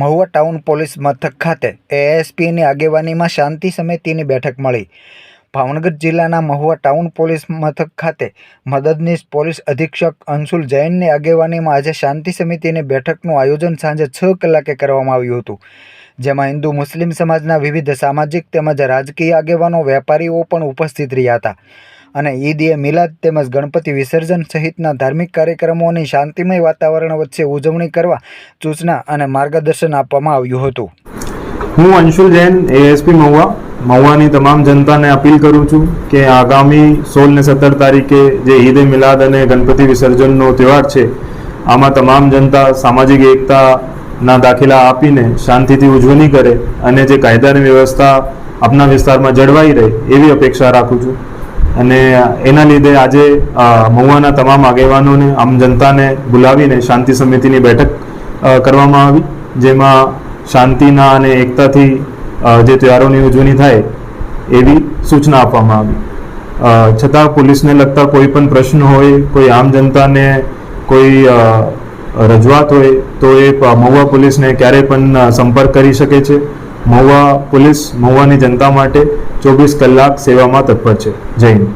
Mahuva town police મથક ખાતે એએસપીની આગેવાનીમાં શાંતિ સમિતિની બેઠક મળી. ભાવનગર જિલ્લાના મહુવા ટાઉન પોલીસ મથક ખાતે મદદનીશ પોલીસ અધિક્ષક અંશુલ જૈનની આગેવાનીમાં આજે શાંતિ સમિતિની બેઠકનું આયોજન સાંજે છ કલાકે કરવામાં આવ્યું હતું. જેમાં હિન્દુ મુસ્લિમ સમાજના વિવિધ સામાજિક તેમજ રાજકીય આગેવાનો, વેપારીઓ પણ ઉપસ્થિત રહ્યા હતા. અને ઈદ એ મિલાદ તેમજ ગણપતિ વિસર્જન સહિતના ધાર્મિક કાર્યક્રમોની શાંતિમય વાતાવરણ વચ્ચે ઉજવણી કરવા સૂચના અને માર્ગદર્શન આપવામાં આવ્યું હતું. હું અંશુલ જૈન એએસપી મહુવા. મહુવાની તમામ જનતાને અપીલ કરું છું કે આગામી સોળ ને સત્તર તારીખે જે ઈદ એ મિલાદ અને ગણપતિ વિસર્જનનો તહેવાર છે, આમાં તમામ જનતા સામાજિક એકતાના દાખલા આપીને શાંતિથી ઉજવણી કરે અને જે કાયદાની વ્યવસ્થા આપના વિસ્તારમાં જળવાઈ રહે એવી અપેક્ષા રાખું છું. અને એના લીધે આજે મહુવાના તમામ આગેવાનોને, આમ જનતાને બોલાવીને શાંતિ સમિતિની બેઠક કરવામાં આવી, જેમાં શાંતિના અને એકતાથી જે તહેવારોની ઉજવણી થાય, એવી સૂચના આપવામાં આવી. છતાં પોલીસને લગતા કોઈ પણ પ્રશ્ન હોય, કોઈ આમ જનતાને કોઈ રજૂઆત હોય, તો એ મહુવા પોલીસને ક્યારેય પણ સંપર્ક કરી શકે છે. મહુવા પોલીસ મહુવાની જનતા માટે ચોવીસ કલાક સેવામાં તત્પર છે. જય હિન્દ.